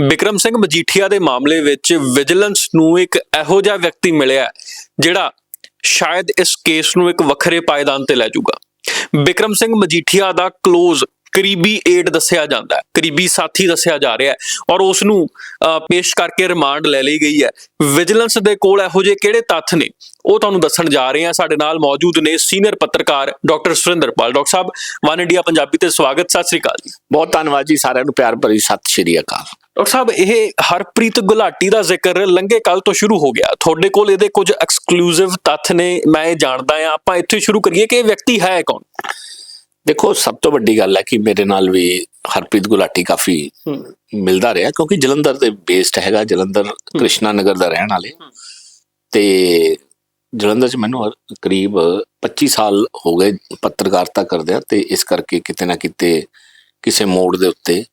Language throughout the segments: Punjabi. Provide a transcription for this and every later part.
ਵਿਕਰਮ ਸਿੰਘ ਮਜੀਠੀਆ ਦੇ ਮਾਮਲੇ ਵਿੱਚ ਵਿਜੀਲੈਂਸ ਨੂੰ ਇੱਕ ਇਹੋ ਜਿਹਾ ਵਿਅਕਤੀ ਮਿਲਿਆ ਜਿਹੜਾ ਸ਼ਾਇਦ ਇਸ ਕੇਸ ਨੂੰ ਇੱਕ ਵੱਖਰੇ ਪਾਇਦਾਨ ਤੇ ਲੈ ਜਾਊਗਾ। ਵਿਕਰਮ ਸਿੰਘ ਮਜੀਠੀਆ ਦਾ ক্লোਜ਼ ਕਰੀਬੀ ਏਡ ਦੱਸਿਆ ਜਾਂਦਾ ਹੈ, ਕਰੀਬੀ ਸਾਥੀ ਦੱਸਿਆ ਜਾ ਰਿਹਾ ਹੈ ਔਰ ਉਸ ਨੂੰ ਪੇਸ਼ ਕਰਕੇ ਰਿਮਾਂਡ ਲੈ ਲਈ ਗਈ ਹੈ। ਵਿਜੀਲੈਂਸ ਦੇ ਕੋਲ ਇਹੋ ਜਿਹੇ ਕਿਹੜੇ ਤੱਥ ਨੇ? ਉਹ ਤੁਹਾਨੂੰ ਦੱਸਣ ਜਾ ਰਹੇ ਹਾਂ। ਸਾਡੇ ਨਾਲ ਮੌਜੂਦ ਨੇ ਸੀਨੀਅਰ ਪੱਤਰਕਾਰ doctor Surinderpal. Doctor sahib, one India Punjabi ਤੇ ਸਵਾਗਤ। ਸਤਿ ਸ੍ਰੀ ਅਕਾਲ ਜੀ। ਬਹੁਤ ਧੰਨਵਾਦ ਜੀ ਸਾਰਿਆਂ ਨੂੰ। ਪਿਆਰ ਭਰੀ ਸਤਿ ਸ਼੍ਰੀ ਅਕਾਲ। ਡਾਕਟਰ ਸਾਹਿਬ ਇਹ ਹਰਪ੍ਰੀਤ ਗੁਲਾਟੀ ਦਾ ਜ਼ਿਕਰ ਲੰਘੇ ਕੱਲ ਤੋਂ ਸ਼ੁਰੂ ਹੋ ਗਿਆ। ਤੁਹਾਡੇ ਕੋਲ ਇਹਦੇ ਕੁਝ ਐਕਸਕਲੂਸਿਵ ਤੱਥ ਨੇ ਮੈਂ ਜਾਣਦਾ ਹਾਂ। ਆਪਾਂ ਇੱਥੇ ਸ਼ੁਰੂ ਕਰੀਏ ਕਿ ਇਹ ਵਿਅਕਤੀ ਹੈ ਕੌਣ? ਦੇਖੋ ਸਭ ਤੋਂ ਵੱਡੀ ਗੱਲ ਹੈ ਕਿ ਮੇਰੇ ਨਾਲ ਵੀ ਹਰਪ੍ਰੀਤ ਗੁਲਾਟੀ ਕਾਫੀ ਮਿਲਦਾ ਰਿਹਾ ਕਿਉਂਕਿ ਜਲੰਧਰ ਦੇ ਬੇਸਡ ਹੈਗਾ ਜਲੰਧਰ ਕ੍ਰਿਸ਼ਨਾ ਨਗਰ ਦਾ ਰਹਿਣ ਵਾਲੇ। ਤੇ ਜਲੰਧਰ 'ਚ ਮੈਨੂੰ ਕਰੀਬ 25 ਸਾਲ ਹੋ ਗਏ ਪੱਤਰਕਾਰਤਾ ਕਰਦਿਆਂ ਤੇ ਇਸ ਕਰਕੇ ਕਿਤੇ ਨਾ ਕਿਤੇ ਕਿਸੇ ਮੋੜ ਦੇ ਉੱਤੇ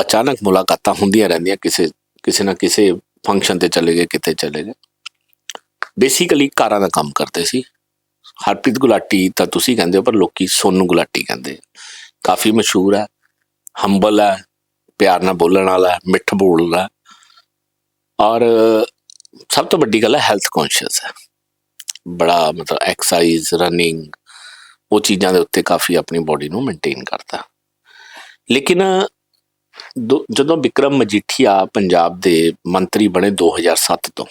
ਅਚਾਨਕ ਮੁਲਾਕਾਤਾਂ ਹੁੰਦੀਆਂ ਰਹਿੰਦੀਆਂ ਕਿਸੇ ਕਿਸੇ ਨਾ ਕਿਸੇ ਫੰਕਸ਼ਨ ਤੇ ਚਲੇ ਗਏ, ਕਿਤੇ ਚਲੇ ਗਏ। ਬੇਸਿਕਲੀ ਕਾਰਾਂ ਦਾ ਕੰਮ ਕਰਦੇ ਸੀ। ਹਰਪ੍ਰੀਤ ਗੁਲਾਟੀ ਤਾਂ ਤੁਸੀਂ ਕਹਿੰਦੇ ਹੋ, ਪਰ ਲੋਕੀ ਸੋਨੂ ਗੁਲਾਟੀ ਕਹਿੰਦੇ ਕਾਫੀ ਮਸ਼ਹੂਰ ਹੈ ਹੰਬਲ ਹੈ, ਪਿਆਰ ਨਾਲ ਬੋਲਣ ਵਾਲਾ ਹੈ, ਮਿੱਠ ਬੋਲਦਾ ਹੈ। ਔਰ ਸਭ ਤੋਂ ਵੱਡੀ ਗੱਲ ਹੈ ਹੈਲਥ ਕੌਨਸ਼ੀਅਸ ਹੈ। ਬੜਾ ਮਤਲਬ ਐਕਸਰਸਾਈਜ਼ ਰਨਿੰਗ ਉਹ ਚੀਜ਼ਾਂ ਦੇ ਉੱਤੇ ਕਾਫੀ ਆਪਣੀ ਬਾਡੀ ਨੂੰ ਮੇਨਟੇਨ ਕਰਦਾ। ਲੇਕਿਨ ਦੋ- ਜਦੋਂ ਵਿਕਰਮ ਮਜੀਠੀਆ ਪੰਜਾਬ ਦੇ ਮੰਤਰੀ ਬਣੇ 2007 ਤੋਂ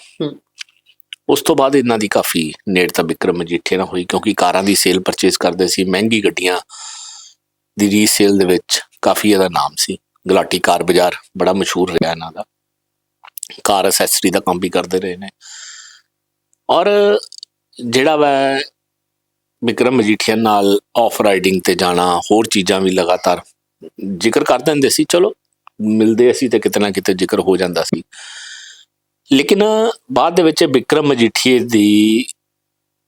ਉਸ ਤੋਂ ਬਾਅਦ ਇਹਨਾਂ ਦੀ ਕਾਫੀ ਨੇੜਤਾ ਵਿਕਰਮ ਮਜੀਠੀਆ ਨਾਲ ਹੋਈ ਕਿਉਂਕਿ ਕਾਰਾਂ ਦੀ ਸੇਲ ਪਰਚੇਸ ਕਰਦੇ ਸੀ ਮਹਿੰਗੀ ਗੱਡੀਆਂ ਦੀ ਰੀਸੇਲ ਦੇ ਵਿੱਚ ਕਾਫੀ ਇਹਦਾ ਨਾਮ ਸੀ। ਗੁਲਾਟੀ ਕਾਰ ਬਾਜ਼ਾਰ ਬੜਾ ਮਸ਼ਹੂਰ ਰਿਹਾ ਇਹਨਾਂ ਦਾ। ਕਾਰ ਅਸੈਸਰੀ ਦਾ ਕੰਮ ਵੀ ਕਰਦੇ ਰਹੇ ਨੇ। ਔਰ ਜਿਹੜਾ ਵਾ ਵਿਕਰਮ ਮਜੀਠੀਆ ਨਾਲ ਆਫ ਰਾਈਡਿੰਗ ਤੇ ਜਾਣਾ ਹੋਰ ਚੀਜ਼ਾਂ ਵੀ ਲਗਾਤਾਰ ਜ਼ਿਕਰ ਕਰ ਦਿੰਦੇ ਸੀ, ਚਲੋ, ਮਿਲਦੇ ਸੀ ਤੇ ਕਿਤੇ ਨਾ ਕਿਤੇ ਜ਼ਿਕਰ ਹੋ ਜਾਂਦਾ ਸੀ। ਲੇਕਿਨ ਬਾਅਦ ਦੇ ਵਿੱਚ ਵਿਕਰਮ ਮਜੀਠੀਏ ਦੀ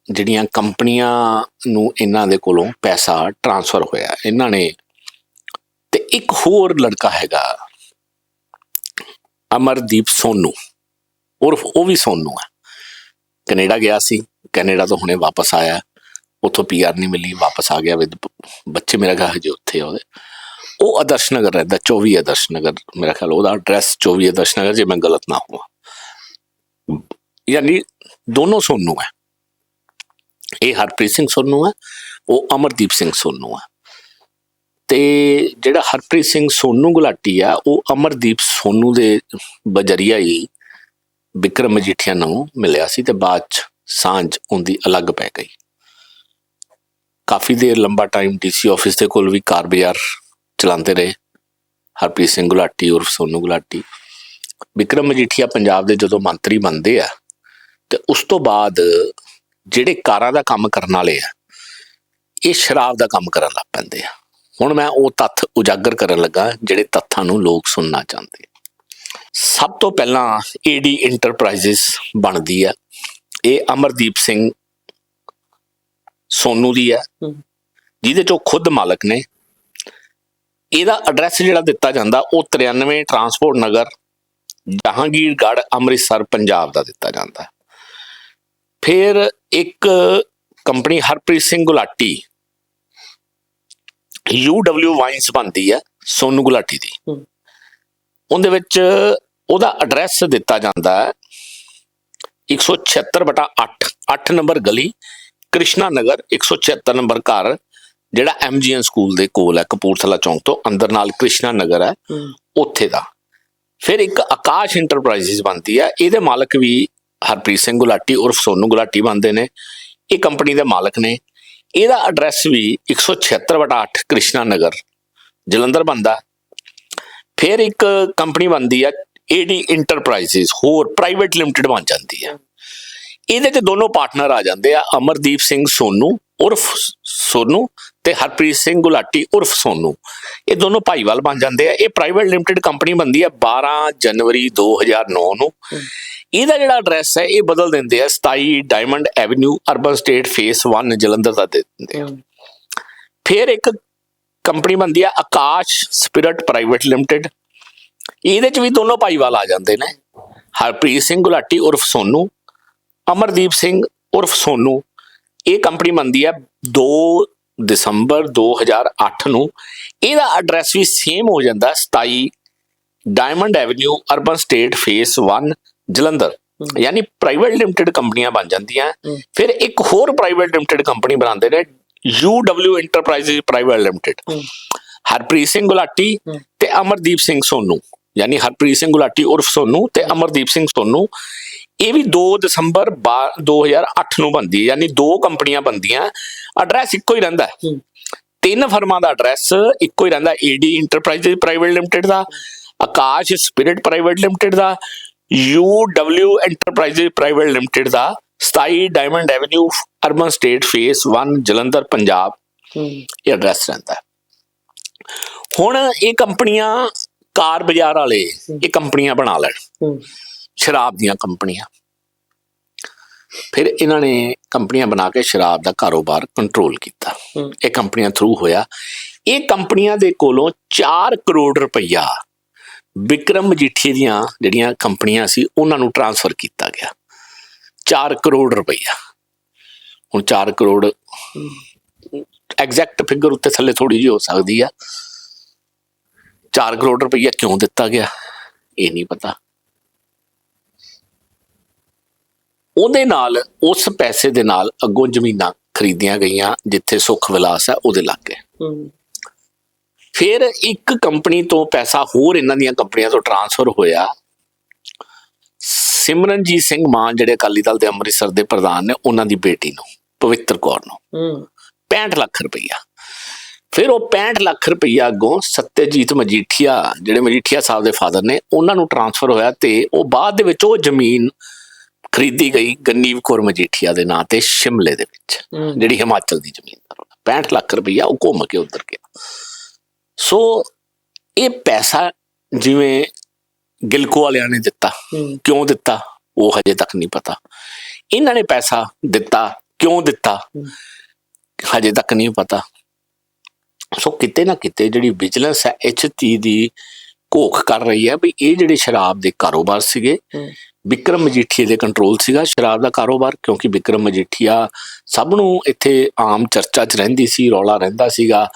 ਜਿਹੜੀਆਂ ਕੰਪਨੀਆਂ ਨੂੰ ਇਹਨਾਂ ਦੇ ਕੋਲੋਂ ਪੈਸਾ ਟ੍ਰਾਂਸਫਰ ਹੋਇਆ, ਇਹਨਾਂ ਨੇ ਤੇ ਇੱਕ ਹੋਰ ਲੜਕਾ ਹੈਗਾ, ਅਮਰਦੀਪ ਸੋਨੂ। ਉਰਫ ਉਹ ਵੀ ਸੋਨੂ ਹੈ ਕੈਨੇਡਾ ਗਿਆ ਸੀ, ਕੈਨੇਡਾ ਤੋਂ ਹੁਣੇ ਵਾਪਸ ਆਇਆ। ਉੱਥੋਂ ਪੀਆਰ ਨਹੀਂ ਮਿਲੀ, ਵਾਪਸ ਆ ਗਿਆ ਵਿਦ ਬੱਚੇ ਮੇਰਾ ਘਰ ਹਜੇ ਉੱਥੇ ਉਹਦੇ। ਉਹ ਆਦਰਸ਼ ਨਗਰ ਰਹਿੰਦਾ 24 ਆਦਰਸ਼ ਨਗਰ, ਮੇਰਾ ਖਿਆਲ ਉਹਦਾ ਐਡਰੈਸ 24 ਆਦਰਸ਼ ਨਗਰ, ਜੇ ਮੈਂ ਗਲਤ ਨਾ ਹੋਵਾਂ। ਯਾਨੀ ਦੋਨੋਂ ਸੋਨੂ ਹੈ। ਇਹ ਹਰਪ੍ਰੀਤ ਸਿੰਘ ਸੋਨੂ ਹੈ, ਉਹ ਅਮਰਦੀਪ ਸਿੰਘ ਸੋਨੂ ਹੈ। ਤੇ ਜਿਹੜਾ ਹਰਪ੍ਰੀਤ ਸਿੰਘ ਸੋਨੂ ਗੁਲਾਟੀ ਆ, ਉਹ ਅਮਰਦੀਪ ਸੋਨੂ ਦੇ ਬਜਰੀਆ ਹੀ ਵਿਕਰਮ ਮਜੀਠੀਆ ਨੂੰ ਮਿਲਿਆ ਸੀ ਤੇ ਬਾਅਦ ਚ ਸਾਂਝ ਉਹਦੀ ਅਲੱਗ ਪੈ ਗਈ। ਕਾਫੀ ਦੇਰ ਲੰਬਾ ਟਾਈਮ ਡੀਸੀ ਆਫਿਸ ਦੇ ਕੋਲ ਵੀ ਕਾਰ ਬਾਜ਼ਾਰ ਚਲਾਉਂਦੇ ਰਹੇ। ਹਰਪ੍ਰੀਤ ਸਿੰਘ ਗੁਲਾਟੀ ਉਰਫ ਸੋਨੂ ਗੁਲਾਟੀ। ਵਿਕਰਮ ਮਜੀਠੀਆ ਪੰਜਾਬ ਦੇ ਜਦੋਂ ਮੰਤਰੀ ਬਣਦੇ ਆ ਤੇ ਉਸ ਤੋਂ ਬਾਅਦ ਜਿਹੜੇ ਕਾਰਾਂ ਦਾ ਕੰਮ ਕਰਨ ਵਾਲੇ ਆ ਇਹ ਸ਼ਰਾਬ ਦਾ ਕੰਮ ਕਰਨ ਲੱਗ ਪੈਂਦੇ ਆ। ਹੁਣ ਮੈਂ ਉਹ ਤੱਥ ਉਜਾਗਰ ਕਰਨ ਲੱਗਾ ਜਿਹੜੇ ਤੱਥਾਂ ਨੂੰ ਲੋਕ ਸੁਣਨਾ ਚਾਹੁੰਦੇ ਸਭ ਤੋਂ ਪਹਿਲਾਂ ਏਡੀ ਇੰਟਰਪ੍ਰਾਈਜ਼ਸ ਬਣਦੀ ਆ। ਇਹ ਅਮਰਦੀਪ ਸਿੰਘ ਸੋਨੂ ਦੀ ਹੈ। ਜਿਹਦੇ ਚੋਂ ਖੁਦ ਮਾਲਕ ਨੇ ਇਹਦਾ ਐਡਰੈਸ ਜਿਹੜਾ ਦਿੱਤਾ ਜਾਂਦਾ ਉਹ 93 ਟਰਾਂਸਪੋਰਟ ਨਗਰ ਜਹਾਂਗੀਰਗੜ੍ਹ ਅੰਮ੍ਰਿਤਸਰ ਪੰਜਾਬ ਦਾ ਦਿੱਤਾ ਜਾਂਦਾ ਫਿਰ ਇੱਕ company Harpreet Singh Gulati UW wines ਬਣਦੀ ਹੈ ਸੋਨੂ ਗੁਲਾਟੀ ਦੀ। ਉਹਦੇ ਵਿੱਚ ਉਹਦਾ ਐਡਰੈਸ ਦਿੱਤਾ ਜਾਂਦਾ ਹੈ 176 ਬਟਾ 8 8 ਨੰਬਰ ਗਲੀ ਕ੍ਰਿਸ਼ਨਾ ਨਗਰ 176 ਨੰਬਰ ਘਰ ਜਿਹੜਾ ਐਮਜੀਐਨ ਸਕੂਲ ਦੇ ਕੋਲ ਹੈ ਕਪੂਰਥਲਾ ਚੌਂਕ ਤੋਂ ਅੰਦਰ ਨਾਲ ਕ੍ਰਿਸ਼ਨਾ ਨਗਰ ਹੈ ਉੱਥੇ ਦਾ। ਫਿਰ ਇੱਕ ਆਕਾਸ਼ ਇੰਟਰਪ੍ਰਾਈਜ਼ਸ ਬਣਦੀ ਹੈ ਇਹਦੇ ਮਾਲਕ ਵੀ ਹਰਪ੍ਰੀਤ ਸਿੰਘ ਗੁਲਾਟੀ ਉਰਫ ਸੋਨੂ ਗੁਲਾਟੀ ਬਣਦੇ ਨੇ। ਇਹ ਕੰਪਨੀ ਦੇ ਮਾਲਕ ਨੇ। ਇਹਦਾ ਐਡਰੈਸ ਵੀ 176 ਬਟਾ 8 ਕ੍ਰਿਸ਼ਨਾ ਨਗਰ ਜਲੰਧਰ ਬਣਦਾ। ਫਿਰ ਇੱਕ ਕੰਪਨੀ ਬਣਦੀ ਹੈ ਏਡੀ ਇੰਟਰਪ੍ਰਾਈਜ਼ਸ ਹੋਰ ਪ੍ਰਾਈਵੇਟ ਲਿਮਟਿਡ ਬਣ ਜਾਂਦੀ ਹੈ। ਇਹਦੇ ਤੇ ਦੋਨੋਂ ਪਾਰਟਨਰ ਆ ਜਾਂਦੇ ਆ ਅਮਰਦੀਪ ਸਿੰਘ ਸੋਨੂ ਉਰਫ ਸੋਨੂ ਤੇ ਹਰਪ੍ਰੀਤ ਸਿੰਘ ਗੁਲਾਟੀ ਉਰਫ ਸੋਨੂ। ਇਹ ਦੋਨੋਂ ਭਾਈਵਾਲ ਬਣ ਜਾਂਦੇ ਆ। ਇਹ ਪ੍ਰਾਈਵੇਟ ਲਿਮਟਿਡ ਕੰਪਨੀ ਬਣਦੀ ਹੈ 12 ਜਨਵਰੀ 2009 ਨੂੰ ਇਹਦਾ ਜਿਹੜਾ ਐਡਰੈਸ ਹੈ, ਇਹ ਬਦਲ ਦਿੰਦੇ ਆ 27 diamond avenue urban estate phase 1 Jalandhar ਦਾ ਦੇ ਦਿੰਦੇ ਆ। ਫਿਰ ਇੱਕ ਕੰਪਨੀ ਬਣਦੀ ਆ ਆਕਾਸ਼ ਸਪਿਰਟ ਪ੍ਰਾਈਵੇਟ ਲਿਮਟਿਡ ਇਹਦੇ ਚ ਵੀ ਦੋਨੋਂ ਭਾਈਵਾਲ ਆ ਜਾਂਦੇ ਨੇ। ਹਰਪ੍ਰੀਤ ਸਿੰਘ ਗੁਲਾਟੀ ਉਰਫ ਸੋਨੂ, ਅਮਰਦੀਪ ਸਿੰਘ ਉਰਫ ਸੋਨੂ। ਇਹ ਕੰਪਨੀ ਬਣਦੀ ਹੈ 2 ਦਸੰਬਰ 2008 ਨੂੰ ਇਹਦਾ ਐਡਰੈਸ ਵੀ ਸੇਮ ਹੋ ਜਾਂਦਾ 27 diamond avenue urban estate phase 1 Jalandhar. ਯਾਨੀ ਪ੍ਰਾਈਵੇਟ ਲਿਮਟਿਡ ਕੰਪਨੀਆਂ ਬਣ ਜਾਂਦੀਆਂ। ਫਿਰ ਇੱਕ ਹੋਰ ਪ੍ਰਾਈਵੇਟ ਲਿਮਟਿਡ ਕੰਪਨੀ ਬਣਾਉਂਦੇ ਨੇ UW enterprises private limited. Harpreet Singh Gulati. ਤੇ ਅਮਰਦੀਪ ਸਿੰਘ ਸੋਨੂ ਯਾਨੀ ਹਰਪ੍ਰੀਤ ਸਿੰਘ ਗੁਲਾਟੀ ਉਰਫ ਸੋਨੂ ਤੇ ਅਮਰਦੀਪ ਸਿੰਘ ਸੋਨੂ ਇਹ ਵੀ 2 ਦਸੰਬਰ ਬਾ- 2008 ਨੂੰ ਬਣਦੀ ਹੈ ਯਾਨੀ ਦੋ ਕੰਪਨੀਆਂ ਬਣਦੀਆਂ ਐਡਰੈਸ ਇੱਕੋ ਹੀ ਰਹਿੰਦਾ। ਤਿੰਨ ਫਰਮਾਂ ਦਾ ਐਡਰੈਸ ਇੱਕੋ ਹੀ ਰਹਿੰਦਾ ਏਡੀ ਇੰਟਰਪ੍ਰਾਈਜ਼ਸ ਪ੍ਰਾਈਵੇਟ ਲਿਮਟਿਡ ਦਾ ਆਕਾਸ਼ ਸਪਿਰਿਟ ਪ੍ਰਾਈਵੇਟ ਲਿਮਟਿਡ ਦਾ UW ਇੰਟਰਪ੍ਰਾਈਜ਼ਸ ਪ੍ਰਾਈਵੇਟ ਲਿਮਟਿਡ ਦਾ 27 diamond avenue urban estate phase 1 Jalandhar Punjab. ਇਹ ਐਡਰੈਸ ਰਹਿੰਦਾ ਹੁਣ ਇਹ ਕੰਪਨੀਆਂ ਕਾਰ ਬਾਜ਼ਾਰ ਵਾਲੇ ਇਹ ਕੰਪਨੀਆਂ ਬਣਾ ਲੈਣ। ਸ਼ਰਾਬ ਦੀਆਂ ਕੰਪਨੀਆਂ। ਫਿਰ ਇਹਨਾਂ ਨੇ ਕੰਪਨੀਆਂ ਬਣਾ ਕੇ ਸ਼ਰਾਬ ਦਾ ਕਾਰੋਬਾਰ ਕੰਟਰੋਲ ਕੀਤਾ। ਇਹ ਕੰਪਨੀਆਂ ਥਰੂ ਹੋਇਆ। ਇਹ ਕੰਪਨੀਆਂ ਦੇ ਕੋਲੋਂ 4 ਕਰੋੜ ਰੁਪਈਆ ਵਿਕਰਮ ਮਜੀਠੀ ਦੀਆਂ ਜਿਹੜੀਆਂ ਕੰਪਨੀਆਂ ਸੀ ਉਹਨਾਂ ਨੂੰ ਟ੍ਰਾਂਸਫਰ ਕੀਤਾ ਗਿਆ। 4 ਕਰੋੜ ਰੁਪਈਆ। ਹੁਣ 4 ਕਰੋੜ ਐਗਜ਼ੈਕਟ ਫਿਗਰ ਉੱਤੇ ਥੱਲੇ ਥੋੜੀ ਜਿਹੀ ਹੋ ਸਕਦੀ ਆ। 4 ਕਰੋੜ ਰੁਪਈਆ ਕਿਉਂ ਦਿੱਤਾ ਗਿਆ? ਇਹ ਨਹੀਂ ਪਤਾ। ਉਹਦੇ ਨਾਲ ਉਸ ਪੈਸੇ ਦੇ ਨਾਲ ਅੱਗੋਂ ਜ਼ਮੀਨਾਂ ਖਰੀਦੀਆਂ ਗਈਆਂ ਜਿੱਥੇ ਸੁੱਖ ਵਿਲਾਸ ਹੈ ਉਹਦੇ ਲਾਗੇ। ਫਿਰ ਇੱਕ ਕੰਪਨੀ ਤੋਂ ਪੈਸਾ ਹੋਰ ਇਹਨਾਂ ਦੀਆਂ ਕੰਪਨੀਆਂ ਤੋਂ ਟ੍ਰਾਂਸਫਰ ਹੋਇਆ। ਸਿਮਰਨਜੀਤ ਸਿੰਘ ਮਾਨ ਜਿਹੜੇ ਅਕਾਲੀ ਦਲ ਦੇ ਅੰਮ੍ਰਿਤਸਰ ਦੇ ਪ੍ਰਧਾਨ ਨੇ ਉਹਨਾਂ ਦੀ ਬੇਟੀ ਨੂੰ ਪਵਿੱਤਰ ਕੌਰ ਨੂੰ। 65 ਲੱਖ ਰੁਪਈਆ। ਫਿਰ ਉਹ 65 ਲੱਖ ਰੁਪਈਆ ਅੱਗੋਂ ਸੱਤੇਜੀਤ ਮਜੀਠੀਆ ਜਿਹੜੇ ਮਜੀਠੀਆ ਸਾਹਿਬ ਦੇ ਫਾਦਰ ਨੇ ਉਹਨਾਂ ਨੂੰ ਟ੍ਰਾਂਸਫਰ ਹੋਇਆ ਤੇ ਉਹ ਬਾਅਦ ਦੇ ਵਿੱਚ ਉਹ ਜ਼ਮੀਨ ਖਰੀਦੀ ਗਈ ਗੰਨੀਵ ਕੌਰ ਮਜੀਠੀਆ ਦੇ ਨਾਂ ਤੇ ਸ਼ਿਮਲੇ ਦੇ ਵਿੱਚ ਜਿਹੜੀ ਹਿਮਾਚਲ ਦੀ ਜ਼ਮੀਨ ਦਾ ਰੌਲਾ। 65 ਲੱਖ ਰੁਪਈਆ ਉਹ ਘੁੰਮ ਕੇ ਉਧਰ ਗਿਆ। ਸੋ ਇਹ ਪੈਸਾ ਜਿਵੇਂ ਗਿਲਕੋ ਵਾਲਿਆਂ ਨੇ ਦਿੱਤਾ ਕਿਉਂ ਦਿੱਤਾ ਉਹ ਹਜੇ ਤੱਕ ਨਹੀਂ ਪਤਾ। ਇਹਨਾਂ ਨੇ ਪੈਸਾ ਦਿੱਤਾ ਕਿਉਂ ਦਿੱਤਾ। ਹਜੇ ਤੱਕ ਨਹੀਂ ਪਤਾ। ਸੋ ਕਿਤੇ ਨਾ ਕਿਤੇ ਜਿਹੜੀ ਵਿਜੀਲੈਂਸ ਹੈ ਐਚਟੀ ਦੀ ਘੋਖ ਕਰ ਰਹੀ ਹੈ ਵੀ ਇਹ ਜਿਹੜੇ ਸ਼ਰਾਬ ਦੇ ਕਾਰੋਬਾਰ ਸੀਗੇ। ਵਿਕਰਮ ਮਜੀਠੀਆ ਦੇ ਕੰਟਰੋਲ ਸੀਗਾ ਸ਼ਰਾਬ ਦਾ ਕਾਰੋਬਾਰ ਕਿਉਂਕਿ ਵਿਕਰਮ ਮਜੀਠੀਆ ਸਭ ਨੂੰ ਇੱਥੇ ਆਮ ਚਰਚਾ 'ਚ ਰਹਿੰਦੀ ਸੀ ਰੌਲਾ ਰਹਿੰਦਾ ਸੀਗਾ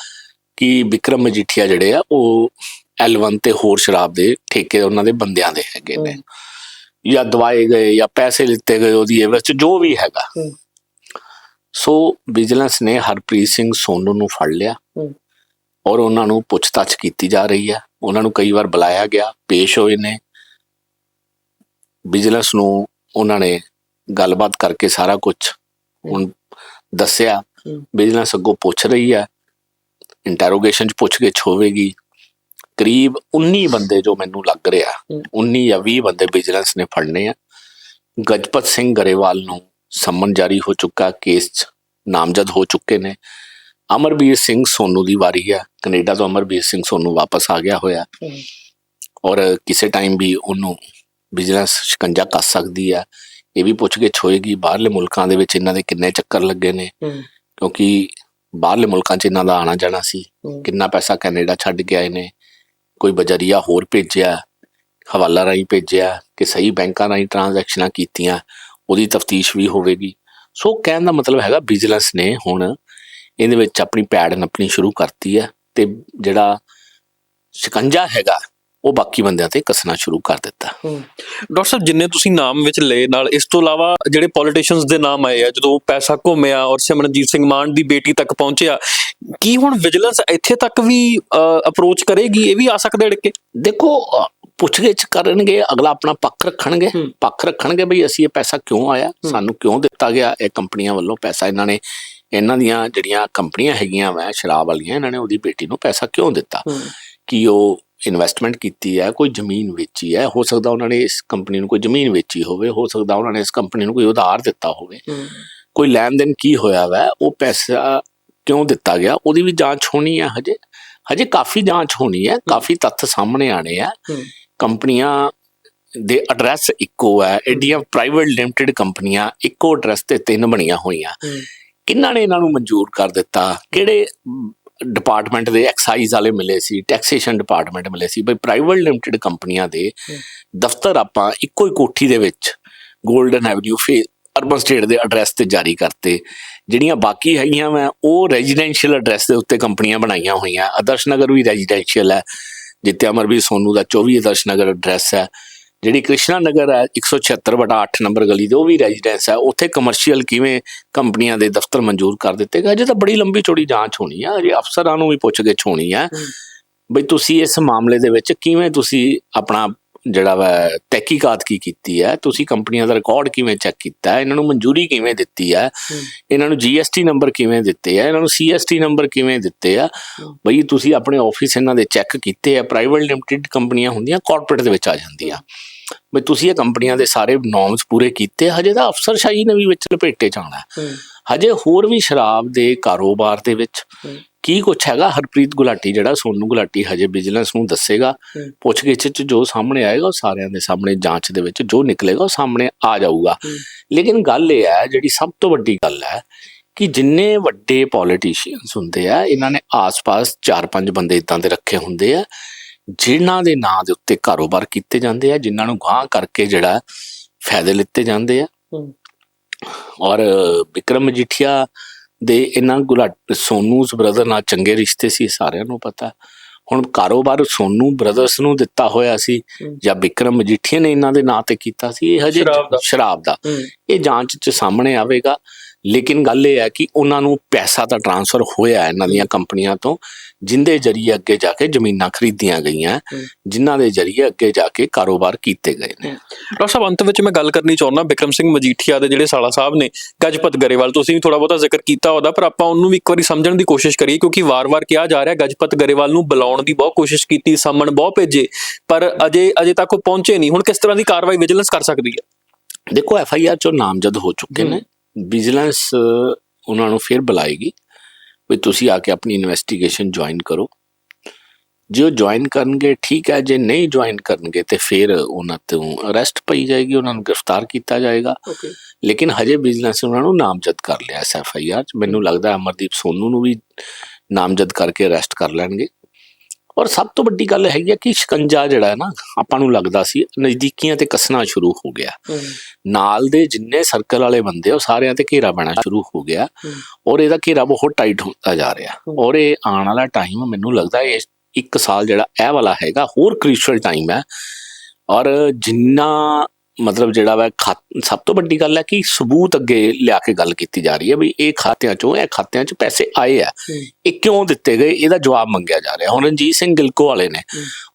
ਕਿ ਵਿਕਰਮ ਮਜੀਠੀਆ ਜਿਹੜੇ ਆ ਉਹ L1 ਤੇ ਹੋਰ ਸ਼ਰਾਬ ਦੇ ਠੇਕੇ ਉਹਨਾਂ ਦੇ ਬੰਦਿਆਂ ਦੇ ਹੈਗੇ ਨੇ ਜਾਂ ਦਵਾਏ ਗਏ ਜਾਂ ਪੈਸੇ ਲਿੱਤੇ ਗਏ ਉਹਦੀ ਇਹ ਵਿੱਚ ਜੋ ਵੀ ਹੈਗਾ। ਸੋ ਵਿਜੀਲੈਂਸ ਨੇ ਹਰਪ੍ਰੀਤ ਸਿੰਘ ਸੋਨੂ ਨੂੰ ਫੜ ਲਿਆ। ਔਰ ਉਹਨਾਂ ਨੂੰ ਪੁੱਛਤਾਛ ਕੀਤੀ ਜਾ ਰਹੀ ਹੈ ਉਹਨਾਂ ਨੂੰ ਕਈ ਵਾਰ ਬੁਲਾਇਆ ਗਿਆ ਪੇਸ਼ ਹੋਏ ਨੇ। ਵਿਜੀਲੈਂਸ ਨੂੰ ਉਹਨਾਂ ਨੇ ਗੱਲਬਾਤ ਕਰਕੇ ਸਾਰਾ ਕੁਝ ਹੁਣ ਦੱਸਿਆ। ਵਿਜੀਲੈਂਸ ਅੱਗੋਂ ਪੁੱਛ ਰਹੀ ਹੈ। ਇੰਟਰੋਗੇਸ਼ਨ ਚ ਪੁੱਛਗਿੱਛ ਹੋਵੇਗੀ। ਕਰੀਬ 19 ਬੰਦੇ ਜੋ ਮੈਨੂੰ ਲੱਗ ਰਿਹਾ ਹਮ। 19 ਜਾਂ 20 ਬੰਦੇ ਵਿਜੀਲੈਂਸ ਨੇ ਫੜਨੇ ਆ। ਗਜਪਤ ਸਿੰਘ ਗਰੇਵਾਲ ਨੂੰ ਸੰਮਨ ਜਾਰੀ ਹੋ ਚੁੱਕਾ ਕੇਸ 'ਚ ਨਾਮਜ਼ਦ ਹੋ ਚੁੱਕੇ ਨੇ। ਅਮਰਬੀਰ ਸਿੰਘ ਸੋਨੂ ਦੀ ਵਾਰੀ ਹੈ। ਕੈਨੇਡਾ ਤੋਂ ਅਮਰਬੀਰ ਸਿੰਘ ਸੋਨੂ ਵਾਪਸ ਆ ਗਿਆ ਹੋਇਆ। ਔਰ ਕਿਸੇ ਟਾਈਮ ਵੀ ਉਹਨੂੰ ਬਿਜ਼ਨਸ ਸ਼ਿਕੰਜਾ ਕੱਸ ਸਕਦੀ ਹੈ। ਇਹ ਵੀ ਪੁੱਛਗਿੱਛ ਹੋਏਗੀ ਬਾਹਰਲੇ ਮੁਲਕਾਂ ਦੇ ਵਿੱਚ ਇਹਨਾਂ ਦੇ ਕਿੰਨੇ ਚੱਕਰ ਲੱਗੇ ਨੇ। ਕਿਉਂਕਿ ਬਾਹਰਲੇ ਮੁਲਕਾਂ 'ਚ ਇਹਨਾਂ ਦਾ ਆਣਾ ਜਾਣਾ ਸੀ। ਕਿੰਨਾ ਪੈਸਾ ਕੈਨੇਡਾ ਛੱਡ ਕੇ ਆਏ ਨੇ। ਕੋਈ ਬਜਰੀਆ ਹੋਰ ਭੇਜਿਆ ਹਵਾਲਾ ਰਾਹੀਂ ਭੇਜਿਆ ਕਿ ਸਹੀ ਬੈਂਕਾਂ ਰਾਹੀਂ ਟ੍ਰਾਂਜੈਕਸ਼ਨਾਂ ਕੀਤੀਆਂ ਉਹਦੀ ਤਫਤੀਸ਼ ਵੀ ਹੋਵੇਗੀ। ਸੋ ਕਹਿਣ ਦਾ ਮਤਲਬ ਹੈਗਾ ਵਿਜੀਲੈਂਸ ਨੇ ਹੁਣ ਇਹਦੇ ਵਿੱਚ ਆਪਣੀ ਪੈੜ ਨੱਪਣੀ ਸ਼ੁਰੂ ਕਰਤੀ ਹੈ ਤੇ ਜਿਹੜਾ ਸ਼ਿਕੰਜਾ ਹੈਗਾ ਉਹ ਬਾਕੀ ਬੰਦਿਆਂ ਤੇ ਕੱਸਣਾ ਸ਼ੁਰੂ ਕਰ ਦਿੱਤਾ। ਡਾਕਟਰ ਸਾਹਿਬ ਜਿੰਨੇ ਤੁਸੀਂ ਨਾਮ ਵਿੱਚ ਲਏ ਨਾਲ ਇਸ ਤੋਂ ਇਲਾਵਾ ਜਿਹੜੇ ਪੋਲੀਟੀਸ਼ੀਅਨਸ ਦੇ ਨਾਮ ਆਏ ਆ ਜਦੋਂ ਪੈਸਾ ਘੁੰਮਿਆ ਔਰ ਸਿਮਰਨਜੀਤ ਸਿੰਘ ਮਾਨ ਦੀ ਬੇਟੀ ਤੱਕ ਪਹੁੰਚਿਆ ਕੀ ਹੁਣ ਵਿਜੀਲੈਂਸ ਇੱਥੇ ਤੱਕ ਵੀ ਅਪਰੋਚ ਕਰੇਗੀ? ਇਹ ਵੀ ਆ ਸਕਦਾ ੜਕੇ ਦੇਖੋ ਅ, ਪੁੱਛਗਿੱਛ ਕਰਨਗੇ ਅਗਲਾ ਆਪਣਾ ਪੱਖ ਰੱਖਣਗੇ। ਪੱਖ ਰੱਖਣਗੇ ਬਈ ਅਸੀਂ ਇਹ ਪੈਸਾ ਕਿਉਂ ਆਇਆ? ਸਾਨੂੰ ਕਿਉਂ ਦਿੱਤਾ ਗਿਆ? ਇਹ ਕੰਪਨੀਆਂ ਵੱਲੋਂ ਪੈਸਾ ਇਹਨਾਂ ਨੇ ਇਹਨਾਂ ਦੀਆਂ ਜਿਹੜੀਆਂ ਕੰਪਨੀਆਂ ਹੈਗੀਆਂ ਵਾ ਸ਼ਰਾਬ ਵਾਲੀਆਂ ਇਹਨਾਂ ਨੇ ਉਹਦੀ ਬੇਟੀ ਨੂੰ ਪੈਸਾ ਕਿਉਂ ਦਿੱਤਾ? ਕਿ ਉਹ ਇਨਵੈਸਟਮੈਂਟ ਕੀਤੀ ਹੈ ਕੋਈ ਜ਼ਮੀਨ ਵੇਚੀ ਹੈ ਹੋ ਸਕਦਾ ਉਹਨਾਂ ਨੇ ਇਸ ਕੰਪਨੀ ਨੂੰ ਕੋਈ ਜ਼ਮੀਨ ਵੇਚੀ ਹੋਵੇ ਹੋ ਸਕਦਾ ਉਹਨਾਂ ਨੇ ਇਸ ਕੰਪਨੀ ਨੂੰ ਕੋਈ ਉਧਾਰ ਦਿੱਤਾ ਹੋਵੇ। ਕੋਈ ਲੈਣ ਦੇਣ ਕੀ ਹੋਇਆ ਵਾ ਉਹ ਪੈਸਾ ਕਿਉਂ ਦਿੱਤਾ ਗਿਆ? ਉਹਦੀ ਵੀ ਜਾਂਚ ਹੋਣੀ ਹੈ ਹਜੇ। ਹਜੇ ਕਾਫੀ ਜਾਂਚ ਹੋਣੀ ਹੈ ਕਾਫੀ ਤੱਥ ਸਾਹਮਣੇ ਆਣੇ ਆ ਕੰਪਨੀਆਂ ਦੇ ਐਡਰੈਸ ਇੱਕੋ ਹੈ ਐਡੀਆਂ ਪ੍ਰਾਈਵੇਟ ਲਿਮਟਿਡ ਕੰਪਨੀਆਂ ਇੱਕੋ ਐਡਰੈਸ ਤੇ ਤਿੰਨ ਬਣੀਆਂ ਹੋਈਆਂ। ਕਿੰਨਾਂ ਨੇ ਇਹਨਾਂ ਨੂੰ ਮਨਜ਼ੂਰ ਕਰ ਦਿੱਤਾ? ਕਿਹੜੇ ਡਿਪਾਰਟਮੈਂਟ ਦੇ ਐਕਸਾਈਜ਼ ਵਾਲੇ ਮਿਲੇ ਸੀ? ਟੈਕਸੇਸ਼ਨ ਡਿਪਾਰਟਮੈਂਟ ਮਿਲੇ ਸੀ? ਬਈ ਪ੍ਰਾਈਵੇਟ ਲਿਮਟਿਡ ਕੰਪਨੀਆਂ ਦੇ ਦਫ਼ਤਰ ਆਪਾਂ ਇੱਕੋ ਹੀ ਕੋਠੀ ਦੇ ਵਿੱਚ 골ਡਨ ਐਵਨਿਊ ਫੇ ਅਰਬਨ ਸਟੇਟ ਦੇ ਐਡਰੈਸ ਤੇ ਜਾਰੀ ਕਰਤੇ। ਜਿਹੜੀਆਂ ਬਾਕੀ ਹੈਗੀਆਂ ਮੈਂ ਉਹ ਰੈਜ਼ੀਡੈਂਸ਼ੀਅਲ ਐਡਰੈਸ ਦੇ ਉੱਤੇ ਕੰਪਨੀਆਂ ਬਣਾਈਆਂ ਹੋਈਆਂ। ਆਦਰਸ਼ ਨਗਰ ਵੀ ਰੈਜ਼ੀਡੈਂਸ਼ੀਅਲ ਹੈ। ਜਿੱਤੇ ਅਮਰਵੀਰ ਸੋਨੂ ਦਾ 24 ਆਦਰਸ਼ ਨਗਰ ਐਡਰੈਸ ਹੈ। ਜਿਹੜੀ ਕ੍ਰਿਸ਼ਨਾ ਨਗਰ ਹੈ 176 ਬਟਾ 8 ਨੰਬਰ ਗਲੀ ਦੇ ਉਹ ਵੀ ਰੈਜ਼ੀਡੈਂਸ ਹੈ। ਉੱਥੇ ਕਮਰਸ਼ੀਅਲ ਕਿਵੇਂ ਕੰਪਨੀਆਂ ਦੇ ਦਫ਼ਤਰ ਮਨਜ਼ੂਰ ਕਰ ਦਿੱਤੇ ਗਏ? ਅਜੇ ਤਾਂ ਬੜੀ ਲੰਬੀ ਚੌੜੀ ਜਾਂਚ ਹੋਣੀ ਆ। ਅਜੇ ਅਫਸਰਾਂ ਨੂੰ ਵੀ ਪੁੱਛ ਗਿੱਛ ਹੋਣੀ ਆ। ਬਈ ਤੁਸੀਂ ਇਸ ਮਾਮਲੇ ਦੇ ਵਿੱਚ ਕਿਵੇਂ ਤੁਸੀਂ ਆਪਣਾ ਜਿਹੜਾ ਵਾ ਤਹਿਕੀਕਾਤ ਕੀ ਕੀਤੀ ਹੈ? ਤੁਸੀਂ ਕੰਪਨੀਆਂ ਦਾ ਰਿਕਾਰਡ ਕਿਵੇਂ ਚੈੱਕ ਕੀਤਾ ਹੈ? ਇਹਨਾਂ ਨੂੰ ਮਨਜ਼ੂਰੀ ਕਿਵੇਂ ਦਿੱਤੀ ਹੈ? ਇਹਨਾਂ ਨੂੰ ਜੀਐਸਟੀ ਨੰਬਰ ਕਿਵੇਂ ਦਿੱਤੇ ਆ? ਇਹਨਾਂ ਨੂੰ ਸੀਐਸਟੀ ਨੰਬਰ ਕਿਵੇਂ ਦਿੱਤੇ ਆ? ਬਈ ਤੁਸੀਂ ਆਪਣੇ ਆਫਿਸ ਇਹਨਾਂ ਦੇ ਚੈੱਕ ਕੀਤੇ ਆ? ਪ੍ਰਾਈਵੇਟ ਲਿਮਟਿਡ ਕੰਪਨੀਆਂ ਹੁੰਦੀਆਂ ਕਾਰਪੋਰੇਟ ਦੇ ਵਿੱਚ ਆ ਜਾਂਦੀਆਂ। ਬਈ ਤੁਸੀਂ ਇਹ ਕੰਪਨੀਆਂ ਦੇ ਸਾਰੇ ਨੋਰਮਸ ਪੂਰੇ ਕੀਤੇ ਹਜੇ ਤਾਂ ਅਫਸਰਸ਼ਾਹੀ ਨੇ ਵੀ ਵਿੱਚ ਲਪੇਟੇ ਹੈ। ਹਜੇ ਹੋਰ ਵੀ ਸ਼ਰਾਬ ਦੇ ਕਾਰੋਬਾਰ ਦੇ ਵਿੱਚ। ਕੀ ਕੁਛ ਹੈਗਾ ਹਰਪ੍ਰੀਤ ਗੁਲਾਟੀ ਜਿਹੜਾ ਸੋਨੂ ਗੁਲਾਟੀ ਹਜੇ ਵਿਜੀਲੈਂਸ ਨੂੰ ਦੱਸੇਗਾ। ਪੁੱਛਗਿੱਛ ਚ ਜੋ ਸਾਹਮਣੇ ਆਏਗਾ ਉਹ ਸਾਰਿਆਂ ਦੇ ਸਾਹਮਣੇ ਜਾਂਚ ਦੇ ਵਿੱਚ ਜੋ ਨਿਕਲੇਗਾ ਉਹ ਸਾਹਮਣੇ ਆ ਜਾਊਗਾ। ਲੇਕਿਨ ਗੱਲ ਇਹ ਹੈ ਜਿਹੜੀ ਸਭ ਤੋਂ ਵੱਡੀ ਗੱਲ ਹੈ ਕਿ ਜਿੰਨੇ ਵੱਡੇ ਪੋਲੀਟੀਸ਼ੀਅਨਸ ਹੁੰਦੇ ਆ ਇਹਨਾਂ ਨੇ ਆਸ-ਪਾਸ 4-5 ਬੰਦੇ ਇਦਾਂ ਦੇ ਰੱਖੇ ਹੁੰਦੇ ਆ ਜਿਨ੍ਹਾਂ ਦੇ ਨਾਂ ਦੇ ਉੱਤੇ ਕਾਰੋਬਾਰ ਕੀਤੇ ਜਾਂਦੇ ਆ ਜਿਨ੍ਹਾਂ ਨੂੰ ਗਾਂਹ ਕਰਕੇ ਜਿਹੜਾ ਫਾਇਦੇ ਲਿੱਤੇ ਜਾਂਦੇ ਆ। ਔਰ ਵਿਕਰਮ ਮਜੀਠੀਆ ਦੇ ਇਹਨਾਂ ਗੁਲਾਟ ਸੋਨੂਸ ਬ੍ਰਦਰ ਨਾਲ ਚੰਗੇ ਰਿਸ਼ਤੇ ਸੀ ਸਾਰਿਆਂ ਨੂੰ ਪਤਾ ਹੁਣ ਕਾਰੋਬਾਰ ਸੋਨੂ ਬ੍ਰਦਰਸ ਨੂੰ ਦਿੱਤਾ ਹੋਇਆ ਸੀ। ਜਾਂ ਵਿਕਰਮ ਮਜੀਠੀਆ ਨੇ ਇਹਨਾਂ ਦੇ ਨਾਂ ਤੇ ਕੀਤਾ ਸੀ ਇਹ ਹਜੇ ਸ਼ਰਾਬ ਦਾ। ਇਹ ਜਾਂਚ ਚ ਸਾਹਮਣੇ ਆਵੇਗਾ ਲੇਕਿਨ ਗੱਲ ਇਹ ਹੈ ਕਿ ਉਹਨਾਂ ਨੂੰ ਪੈਸਾ ਤਾਂ ਟਰਾਂਸਫਰ ਹੋਇਆ ਇਹਨਾਂ ਦੀਆਂ ਕੰਪਨੀਆਂ ਤੋਂ ਜਿੰਦੇ ਜਰੀਏ ਅੱਗੇ ਜਾ ਕੇ ਜ਼ਮੀਨਾਂ ਖਰੀਦੀਆਂ ਗਈਆਂ। ਜਿਨ੍ਹਾਂ ਦੇ ਜਰੀਏ ਅੱਗੇ ਜਾ ਕੇ ਕਾਰੋਬਾਰ ਕੀਤੇ ਗਏ ਨੇ। ਡਾਕਟਰ ਸਾਹਿਬ ਅੰਤ ਵਿੱਚ ਮੈਂ ਗੱਲ ਕਰਨੀ ਚਾਹੁੰਦਾ ਬਿਕਰਮ ਸਿੰਘ ਮਜੀਠੀਆ ਦੇ ਜਿਹੜੇ ਸਾਲਾ ਸਾਹਿਬ ਨੇ ਗਜਪਤ ਗਰੇਵਾਲ ਤੁਸੀਂ ਵੀ ਥੋੜਾ ਬਹੁਤਾ ਜ਼ਿਕਰ ਕੀਤਾ ਉਹਦਾ ਪਰ ਆਪਾਂ ਉਹਨੂੰ ਵੀ ਇੱਕ ਵਾਰੀ ਸਮਝਣ ਦੀ ਕੋਸ਼ਿਸ਼ ਕਰੀਏ ਕਿਉਂਕਿ ਵਾਰ-ਵਾਰ ਕਿਹਾ ਜਾ ਰਿਹਾ ਗਜਪਤ ਗਰੇਵਾਲ ਨੂੰ ਬੁਲਾਉਣ ਦੀ ਬਹੁਤ ਕੋਸ਼ਿਸ਼ ਕੀਤੀ ਸਾਮਣ ਬਹੁਤ ਭੇਜੇ ਪਰ ਅਜੇ ਅਜੇ ਤੱਕ ਉਹ ਪਹੁੰਚੇ ਨਹੀਂ। ਹੁਣ ਕਿਸ ਤਰ੍ਹਾਂ ਦੀ ਕਾਰਵਾਈ ਵਿਜੀਲੈਂਸ ਕਰ ਸਕਦੀ ਹੈ? ਦੇਖੋ ਐਫ ਆਈ ਆਰ ਚੋਂ ਨਾਮਜ਼ਦ ਹੋ ਚੁੱਕੇ ਨੇ। ਵਿਜੀਲੈਂਸ ਉਹਨਾਂ ਨੂੰ ਫਿਰ ਬੁਲਾਏਗੀ ਵੀ ਤੁਸੀਂ ਆ ਕੇ ਆਪਣੀ ਇਨਵੈਸਟੀਗੇਸ਼ਨ ਜੁਆਇਨ ਕਰੋ। ਜੇ ਉਹ ਜੁਆਇਨ ਕਰਨਗੇ ਠੀਕ ਹੈ ਜੇ ਨਹੀਂ ਜੁਆਇਨ ਕਰਨਗੇ ਤੇ ਫਿਰ ਉਹਨਾਂ ਤੋਂ ਅਰੈਸਟ ਪਈ ਜਾਏਗੀ ਉਹਨਾਂ ਨੂੰ ਗ੍ਰਿਫਤਾਰ ਕੀਤਾ ਜਾਏਗਾ। ਲੇਕਿਨ ਹਜੇ ਵਿਜੀਲੈਂਸ ਉਹਨਾਂ ਨੂੰ ਨਾਮਜ਼ਦ ਕਰ ਲਿਆ ਐਸ ਐਫ ਆਈ ਆਰ ਚ। ਮੈਨੂੰ ਲੱਗਦਾ ਅਮਰਦੀਪ ਸੋਨੂ ਨੂੰ ਵੀ ਨਾਮਜ਼ਦ ਕਰਕੇ ਅਰੈਸਟ ਕਰ ਲੈਣਗੇ। ਔਰ ਸਭ ਤੋਂ ਵੱਡੀ ਗੱਲ ਹੈਗੀ ਹੈ ਕਿ ਸ਼ਿਕੰਜਾ ਜਿਹੜਾ ਹੈ ਨਾ ਆਪਾਂ ਨੂੰ ਲੱਗਦਾ ਸੀ ਨਜ਼ਦੀਕੀਆਂ ਤੇ ਕੱਸਣਾ ਸ਼ੁਰੂ ਹੋ ਗਿਆ। ਨਾਲ ਦੇ ਜਿੰਨੇ ਸਰਕਲ ਵਾਲੇ ਬੰਦੇ ਉਹ ਸਾਰਿਆਂ ਤੇ ਘੇਰਾ ਪੈਣਾ ਸ਼ੁਰੂ ਹੋ ਗਿਆ। ਔਰ ਇਹਦਾ ਘੇਰਾ ਬਹੁਤ ਟਾਈਟ ਹੁੰਦਾ ਜਾ ਰਿਹਾ। ਔਰ ਇਹ ਆਉਣ ਵਾਲਾ ਟਾਈਮ ਮੈਨੂੰ ਲੱਗਦਾ ਇਹ ਇੱਕ ਸਾਲ ਜਿਹੜਾ ਇਹ ਵਾਲਾ ਹੈਗਾ ਹੋਰ ਕ੍ਰਿਸ਼ੀਅਲ ਟਾਈਮ ਹੈ। ਔਰ ਜਿੰਨਾ ਮਤਲਬ ਜਿਹੜਾ ਵਾ ਸਭ ਤੋਂ ਵੱਡੀ ਗੱਲ ਹੈ ਕਿ ਸਬੂਤ ਅੱਗੇ ਲਿਆ ਕੇ ਗੱਲ ਕੀਤੀ ਜਾ ਰਹੀ ਹੈ ਵੀ ਇਹ ਖਾਤਿਆਂ ਚੋਂ ਇਹ ਖਾਤਿਆਂ 'ਚ ਪੈਸੇ ਆਏ ਆ। ਇਹ ਕਿਉਂ ਦਿੱਤੇ ਗਏ ਇਹਦਾ ਜਵਾਬ ਮੰਗਿਆ ਜਾ ਰਿਹਾ ਹੁਣ ਰਣਜੀਤ ਸਿੰਘ ਗਿਲਕੋ ਵਾਲੇ ਨੇ।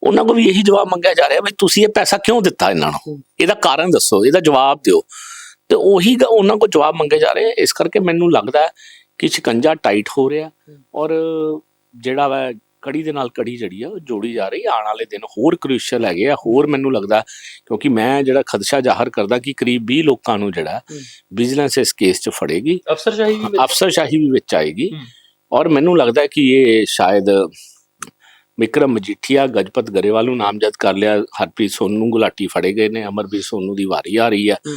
ਉਹਨਾਂ ਕੋਲ ਵੀ ਇਹੀ ਜਵਾਬ ਮੰਗਿਆ ਜਾ ਰਿਹਾ ਵੀ ਤੁਸੀਂ ਇਹ ਪੈਸਾ ਕਿਉਂ ਦਿੱਤਾ ਇਹਨਾਂ ਨੂੰ। ਇਹਦਾ ਕਾਰਨ ਦੱਸੋ ਇਹਦਾ ਜਵਾਬ ਦਿਓ ਤੇ ਉਹੀ ਉਹਨਾਂ ਕੋਲ ਜਵਾਬ ਮੰਗੇ ਜਾ ਰਹੇ। ਇਸ ਕਰਕੇ ਮੈਨੂੰ ਲੱਗਦਾ ਕਿ ਸ਼ਿਕੰਜਾ ਟਾਈਟ ਹੋ ਰਿਹਾ ਔਰ ਜਿਹੜਾ ਵਾ ਕੜੀ ਦੇ ਨਾਲ ਕੜੀ ਜਿਹੜੀ ਆ ਉਹ ਜੋੜੀ ਜਾ ਰਹੀ ਆ। ਆਉਣ ਵਾਲੇ ਦਿਨ ਹੋਰ ਕ੍ਰੂਸ਼ੀਅਲ ਹੈਗੇ ਆ ਹੋਰ ਮੈਨੂੰ ਲੱਗਦਾ ਕਿਉਂਕਿ ਮੈਂ ਜਿਹੜਾ ਖਦਸ਼ਾ ਜ਼ਾਹਰ ਕਰਦਾ ਕਿ ਕਰੀਬ 20 ਲੋਕਾਂ ਨੂੰ ਜਿਹੜਾ। ਵਿਜੀਲੈਂਸ ਇਸ ਕੇਸ 'ਚ ਫੜੇਗੀ ਅਫਸਰਸ਼ਾਹੀ ਅਫਸਰਸ਼ਾਹੀ ਵੀ ਵਿੱਚ ਆਏਗੀ। ਔਰ ਮੈਨੂੰ ਲੱਗਦਾ ਕਿ ਇਹ ਸ਼ਾਇਦ ਵਿਕਰਮ ਮਜੀਠੀਆ ਗਜਪਤ ਗਰੇਵਾਲ ਨੂੰ ਨਾਮਜ਼ਦ ਕਰ ਲਿਆ ਹਰਪ੍ਰੀਤ ਸੋਨੂ ਗੁਲਾਟੀ ਫੜੇ ਗਏ ਨੇ ਅਮਰਵੀਰ ਸੋਨੂ ਦੀ ਵਾਰੀ ਆ ਰਹੀ ਹੂੰ।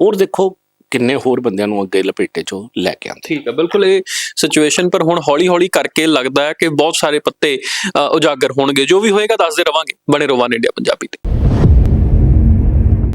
ਹੋਰ ਦੇਖੋ ਕਿੰਨੇ ਹੋਰ ਬੰਦਿਆਂ ਨੂੰ ਅੱਗੇ ਲਪੇਟੇ 'ਚੋਂ ਲੈ ਕੇ ਆਉਂਦੇ। ਠੀਕ ਹੈ ਬਿਲਕੁਲ ਇਹ ਸਿਚੁਏਸ਼ਨ ਪਰ ਹੁਣ ਹੌਲੀ-ਹੌਲੀ ਕਰਕੇ ਲੱਗਦਾ ਹੈ ਕਿ ਬਹੁਤ ਸਾਰੇ ਪੱਤੇ ਅ, ਉਜਾਗਰ ਹੋਣਗੇ। ਜੋ ਵੀ ਹੋਏਗਾ ਦੱਸਦੇ ਰਵਾਂਗੇ। ਬਣੇ ਰਵਾਨ ਇੰਡੀਆ ਪੰਜਾਬੀ ਤੇ।